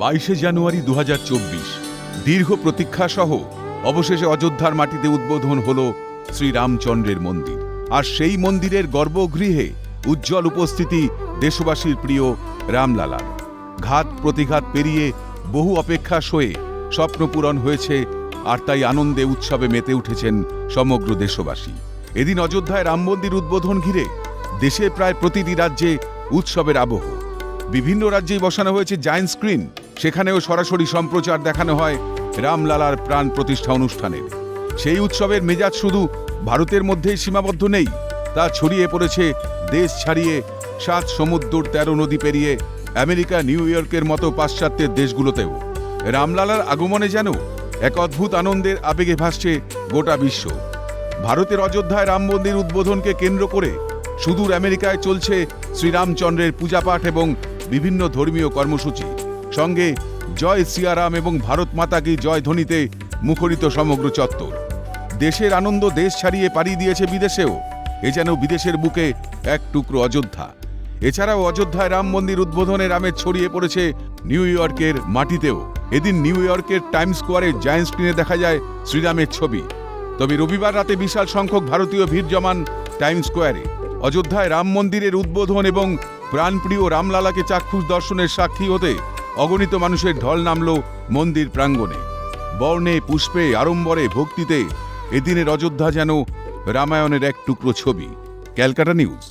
বাইশে জানুয়ারি দু হাজার চব্বিশ। দীর্ঘ প্রতীক্ষা সহ অবশেষে অযোধ্যার মাটিতে উদ্বোধন হল শ্রীরামচন্দ্রের মন্দির। আর সেই মন্দিরের গর্ভগৃহে উজ্জ্বল উপস্থিতি দেশবাসীর প্রিয় রামলালার ঘাত প্রতিঘাত পেরিয়ে বহু অপেক্ষা সয়ে স্বপ্ন পূরণ হয়েছে আর তাই আনন্দে উৎসবে মেতে উঠেছেন সমগ্র দেশবাসী। এদিন অযোধ্যায় রাম মন্দির উদ্বোধন ঘিরে দেশের প্রায় প্রতিটি রাজ্যে উৎসবের আবহ। বিভিন্ন রাজ্যেই বসানো হয়েছে জায়েন্ট স্ক্রিন সেখানেও সরাসরি সম্প্রচার দেখানো হয় রামলালার প্রাণ প্রতিষ্ঠা অনুষ্ঠানের সেই উৎসবের মেজাজ শুধু ভারতের মধ্যেই সীমাবদ্ধ নেই, তা ছড়িয়ে পড়েছে দেশ ছাড়িয়ে সাত সমুদ্র তেরো নদী পেরিয়ে আমেরিকা, নিউ ইয়র্কের মতো পাশ্চাত্যের দেশগুলোতেও। রামলালার আগমনে যেন এক অদ্ভুত আনন্দের আবেগে ভাসছে গোটা বিশ্ব। ভারতের অযোধ্যায় রাম মন্দির উদ্বোধনকে কেন্দ্র করে সুদূর আমেরিকায় চলছে শ্রীরামচন্দ্রের পূজাপাঠ এবং বিভিন্ন ধর্মীয় কর্মসূচি। সঙ্গে জয় সিয়ারাম এবং ভারত মাতা কি জয় ধ্বনিতে মুখরিত সমগ্র চত্বর। দেশের আনন্দ দেশ ছাড়িয়ে পাড়ি দিয়েছে বিদেশেও। এ যেন বিদেশের বুকে এক টুকরো অযোধ্যা। এছাড়াও অযোধ্যায় রাম মন্দির উদ্বোধনের আমেজ ছড়িয়ে পড়েছে নিউ ইয়র্কের মাটিতেও। এদিন নিউ ইয়র্কের টাইম স্কোয়ারে জায়েন্ট স্ক্রিনে দেখা যায় শ্রীরামের ছবি। তবে রবিবার রাতে বিশাল সংখ্যক ভারতীয় ভিড় জমান টাইম স্কোয়ারে। অযোধ্যায় রাম মন্দিরের উদ্বোধন এবং প্রাণপ্রিয় রামলালাকে চাক্ষুষ দর্শনের সাক্ষী হতে অগণিত মানুষের ঢল নামল মন্দির প্রাঙ্গণে। বর্ণে, পুষ্পে, আড়ম্বরে, ভক্তিতে এদিনের অযোধ্যা যেন রামায়ণের এক টুকরো ছবি। ক্যালকাটা নিউজ।